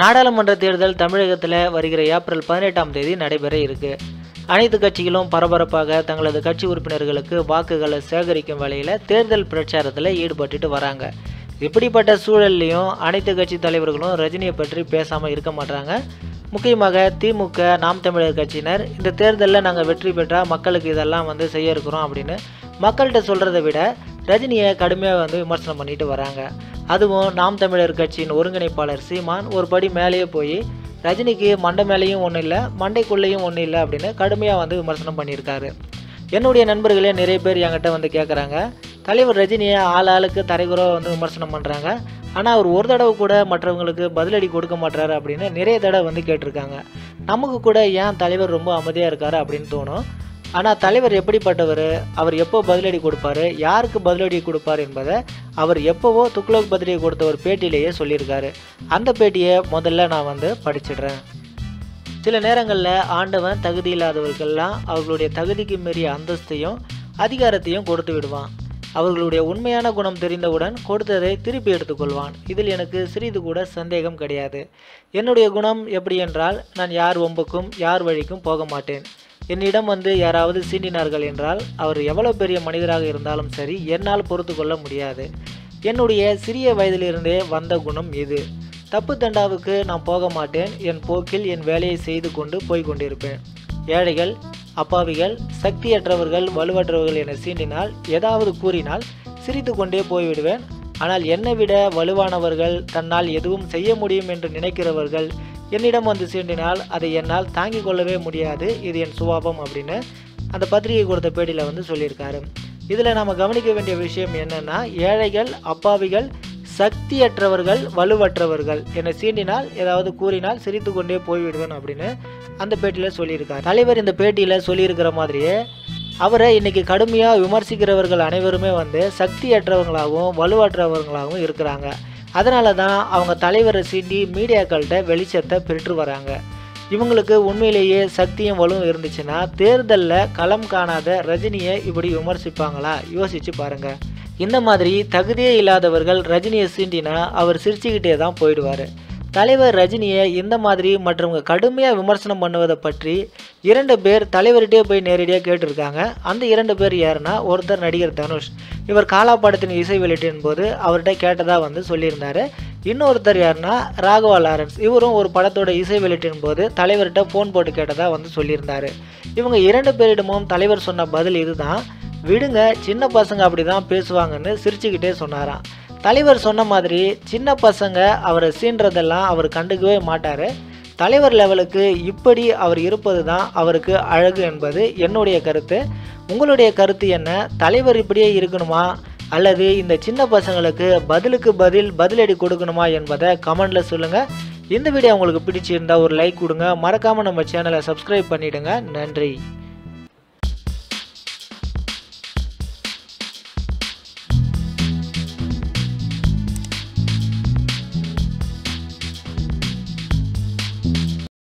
நாடாளுமன்ற தேர்தல் தமிழகத்தில் வருகிற ஏப்ரல் பதினெட்டாம் தேதி நடைபெற இருக்கு. அனைத்து கட்சிகளும் பரபரப்பாக தங்களது கட்சி உறுப்பினர்களுக்கு வாக்குகளை சேகரிக்கும் வேலையில் தேர்தல் பிரச்சாரத்தில் ஈடுபட்டுட்டு வராங்க. இப்படிப்பட்ட சூழல்லையும் அனைத்து கட்சி தலைவர்களும் ரஜினியை பற்றி பேசாமல் இருக்க மாட்டாங்க முக்கியமாக திமுக நாம் தமிழர் கட்சியினர் இந்த தேர்தலில் நாங்கள் வெற்றி பெற்றால் மக்களுக்கு இதெல்லாம் வந்து செய்ய இருக்கிறோம் அப்படின்னு மக்கள்கிட்ட சொல்கிறத விட ரஜினியை கடுமையாக வந்து விமர்சனம் பண்ணிட்டு வராங்க. அதுவும் நாம் தமிழர் கட்சியின் ஒருங்கிணைப்பாளர் சீமான் ஒரு படி மேலேயே போய் ரஜினிக்கு மண்டை மேலேயும் ஒன்றும் இல்லை மண்டைக்குள்ளேயும் ஒன்றும் இல்லை அப்படின்னு கடுமையாக வந்து விமர்சனம் பண்ணியிருக்காரு. என்னுடைய நண்பர்களே நிறைய பேர் என்கிட்ட வந்து கேட்குறாங்க தலைவர் ரஜினியை ஆள் ஆளுக்கு தரைகுறவாக வந்து விமர்சனம் பண்ணுறாங்க ஆனால் அவர் ஒரு தடவை கூட மற்றவங்களுக்கு பதிலடி கொடுக்க மாட்டாரு அப்படின்னு நிறைய தடவை வந்து கேட்டிருக்காங்க. நமக்கு கூட ஏன் தலைவர் ரொம்ப அமைதியாக இருக்காரு அப்படின்னு தோணும். ஆனால் தலைவர் எப்படிப்பட்டவர்? அவர் எப்போ பதிலடி கொடுப்பாரு? யாருக்கு பதிலடி கொடுப்பார் என்பதை அவர் எப்போவோ துக்ளக் பதிலடி கொடுத்த ஒரு பேட்டியிலேயே சொல்லியிருக்காரு. அந்த பேட்டியை முதல்ல நான் வந்து படிச்சிடுறேன். சில நேரங்களில் ஆண்டவன் தகுதி இல்லாதவர்கள்லாம் அவர்களுடைய தகுதிக்கு மீறிய அந்தஸ்தையும் அதிகாரத்தையும் கொடுத்து விடுவான். அவர்களுடைய உண்மையான குணம் தெரிந்தவுடன் கொடுத்ததை திருப்பி எடுத்துக்கொள்வான். இதில் எனக்கு சிறிது கூட சந்தேகம் கிடையாது. என்னுடைய குணம் எப்படி என்றால் நான் யார் ஒம்புக்கும் யார் வழிக்கும் போக மாட்டேன். என்னிடம் வந்து யாராவது சீண்டினார்கள் என்றால் அவர் எவ்வளோ பெரிய மனிதராக இருந்தாலும் சரி என்னால் பொறுத்து கொள்ள முடியாது. என்னுடைய சிறிய வயதிலிருந்தே வந்த குணம் இது. தப்பு தண்டாவுக்கு நான் போக மாட்டேன். என் போக்கில் என் வேலையை செய்து கொண்டு போய்கொண்டிருப்பேன் ஏழைகள் அப்பாவிகள் சக்தியற்றவர்கள் வலுவற்றவர்கள் என சீண்டினால் ஏதாவது கூறினால் சிரித்து கொண்டே போய்விடுவேன். ஆனால் என்னை விட வலுவானவர்கள் தன்னால் எதுவும் செய்ய முடியும் என்று நினைக்கிறவர்கள் என்னிடம் வந்து சீண்டினால் அதை என்னால் தாங்கிக் கொள்ளவே முடியாது. இது என் சுபாவம் அப்படின்னு அந்த பத்திரிகை கொடுத்த பேட்டியில் வந்து சொல்லியிருக்காரு. இதில் நாம் கவனிக்க வேண்டிய விஷயம் என்னென்னா ஏழைகள் அப்பாவிகள் சக்தியற்றவர்கள் வலுவற்றவர்கள் என்னை சீண்டினால் ஏதாவது கூறினால் சிரித்து கொண்டே போய்விடுவேன் அப்படின்னு அந்த பேட்டியில் சொல்லியிருக்கார். தலைவர் இந்த பேட்டியில் சொல்லியிருக்கிற மாதிரியே அவரை இன்னைக்கு கடுமையாக விமர்சிக்கிறவர்கள் அனைவருமே வந்து சக்தியற்றவங்களாகவும் வலுவற்றவர்களாகவும் இருக்கிறாங்க. அதனால தான் அவங்க தலைவரை சீண்டி மீடியாக்கள்கிட்ட வெளிச்சத்தை பெற்று வராங்க. இவங்களுக்கு உண்மையிலேயே சக்தியும் வலுவும் இருந்துச்சுன்னா தேர்தலில் களம் காணாத ரஜினியை இப்படி விமர்சிப்பாங்களா? யோசிச்சு பாருங்க. இந்த மாதிரி தகுதியே இல்லாதவர்கள் ரஜினியை சீண்டினா அவர் சிரிச்சுக்கிட்டே தான் போயிடுவார். தலைவர் ரஜினியை இந்த மாதிரி மற்றவங்க கடுமையாக விமர்சனம் பண்ணுவதை பற்றி இரண்டு பேர் தலைவர்கிட்டே போய் நேரடியாக கேட்டிருக்காங்க. அந்த இரண்டு பேர் யாருன்னா ஒருத்தர் நடிகர் தனுஷ். இவர் காலா படத்தின் இசை வெளியீட்டின் போது அவர்கிட்ட கேட்டதாக வந்து சொல்லியிருந்தார். இன்னொருத்தர் யாருன்னா ராகவா லாரன்ஸ். இவரும் ஒரு படத்தோட இசை வெளியீட்டின் போது தலைவர்கிட்ட ஃபோன் போட்டு கேட்டதாக வந்து சொல்லியிருந்தார். இவங்க இரண்டு பேரிடமும் தலைவர் சொன்ன பதில் இதுதான். விடுங்க சின்ன பசங்க அப்படி தான் பேசுவாங்கன்னு சிரிச்சுக்கிட்டே சொன்னாராம். தலைவர் சொன்ன மாதிரி சின்ன பசங்க அவரை சீன்றதெல்லாம் அவர் கண்டுக்கவே மாட்டார். தலைவர் லெவலுக்கு இப்படி அவர் இருப்பது தான் அவருக்கு அழகு என்பது என்னுடைய கருத்து. உங்களுடைய கருத்து என்ன? தலைவர் இப்படியே இருக்கணுமா? அல்லது இந்த சின்ன பசங்களுக்கு பதிலுக்கு பதில் பதிலடி கொடுக்கணுமா என்பதை கமெண்டில் சொல்லுங்கள் இந்த வீடியோ உங்களுக்கு பிடிச்சிருந்தா ஒரு லைக் கொடுங்க. மறக்காமல் நம்ம சேனலை சப்ஸ்கிரைப் பண்ணிவிடுங்க நன்றி.